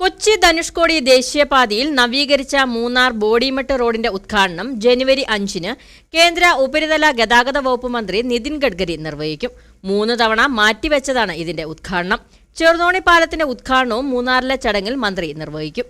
കൊച്ചി ധനുഷ്കോടി ദേശീയപാതയിൽ നവീകരിച്ച മൂന്നാർ ബോഡിമെട്ട് റോഡിന്റെ ഉദ്ഘാടനം ജനുവരി അഞ്ചിന് കേന്ദ്ര ഉപരിതല ഗതാഗത വകുപ്പ് മന്ത്രി നിതിൻ ഗഡ്കരി നിർവഹിക്കും. മൂന്ന് തവണ മാറ്റിവെച്ചതാണ് ഇതിന്റെ ഉദ്ഘാടനം. ചെറുതോണി പാലത്തിന്റെ ഉദ്ഘാടനവും മൂന്നാറിലെ ചടങ്ങിൽ മന്ത്രി നിർവഹിക്കും.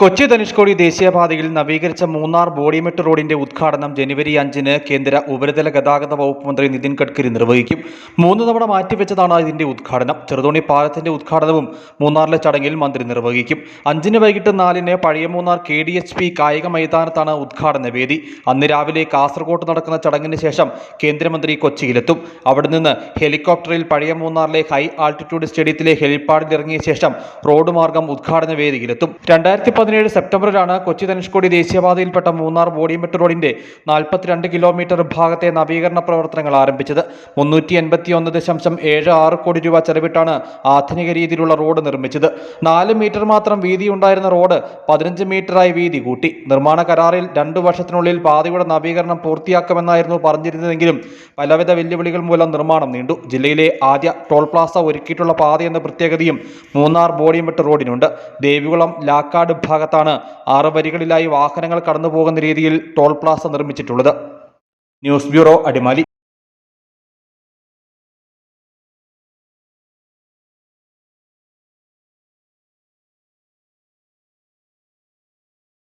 കൊച്ചി ധനുഷ്കോടി ദേശീയപാതയിൽ നവീകരിച്ച മൂന്നാർ ബോഡിമെട്ട് റോഡിന്റെ ഉദ്ഘാടനം ജനുവരി അഞ്ചിന് കേന്ദ്ര ഉപരിതല ഗതാഗത വകുപ്പ് മന്ത്രി നിതിൻ ഗഡ്കരി നിർവഹിക്കും. മൂന്ന് തവണ മാറ്റിവെച്ചതാണ് ഇതിന്റെ ഉദ്ഘാടനം. ചെറുതോണി പാലത്തിന്റെ ഉദ്ഘാടനവും മൂന്നാറിലെ ചടങ്ങിൽ മന്ത്രി നിർവഹിക്കും. അഞ്ചിന് വൈകിട്ട് നാലിന് പഴയ Munnar K D H P കായിക മൈതാനത്താണ് ഉദ്ഘാടന വേദി. അന്ന് രാവിലെ കാസർഗോഡ് നടക്കുന്ന ചടങ്ങിന് ശേഷം കേന്ദ്രമന്ത്രി കൊച്ചിയിലെത്തും. അവിടെ നിന്ന് ഹെലികോപ്റ്ററിൽ പഴയ മൂന്നാറിലെ ഹൈ ആൾട്ടിറ്റ്യൂഡ് സ്റ്റേഡിയത്തിലെ ഹെലിപ്പാഡിൽ ഇറങ്ങിയ ശേഷം റോഡ് മാർഗം ഉദ്ഘാടന വേദിയിലെത്തും. രണ്ടായിരത്തി പതിനേഴ് സെപ്റ്റംബറിലാണ് കൊച്ചി ധനുഷ്കോടി ദേശീയപാതയിൽപ്പെട്ട മൂന്നാർ ബോഡിമെട്ട് റോഡിന്റെ നാൽപ്പത്തിരണ്ട് കിലോമീറ്റർ ഭാഗത്തെ നവീകരണ പ്രവർത്തനങ്ങൾ ആരംഭിച്ചത്. മുന്നൂറ്റി എൺപത്തി ഒന്ന് ദശാംശം ഏഴ് ആറ് കോടി രൂപ ചെലവിട്ടാണ് ആധുനിക രീതിയിലുള്ള റോഡ് നിർമ്മിച്ചത്. നാല് മീറ്റർ മാത്രം വീതിയുണ്ടായിരുന്ന റോഡ് പതിനഞ്ച് മീറ്ററായി വീതി കൂട്ടി. നിർമ്മാണ കരാറിൽ രണ്ടു വർഷത്തിനുള്ളിൽ പാതയുടെ നവീകരണം പൂർത്തിയാക്കുമെന്നായിരുന്നു പറഞ്ഞിരുന്നതെങ്കിലും പലവിധ വെല്ലുവിളികൾ മൂലം നിർമ്മാണം നീണ്ടു. ജില്ലയിലെ ആദ്യ ടോൾ പ്ലാസ ഒരുക്കിയിട്ടുള്ള പാതയെന്ന പ്രത്യേകതയും മൂന്നാർ ബോഡിമെട്ട് റോഡിനുണ്ട്. ദേവികുളം ലാക്കാട് ഭാഗത്താണ് ആറ് വരികളിലായി വാഹനങ്ങൾ കടന്നുപോകുന്ന രീതിയിൽ toll plaza നിർമ്മിച്ചിട്ടുള്ളത്. News bureau Adimali.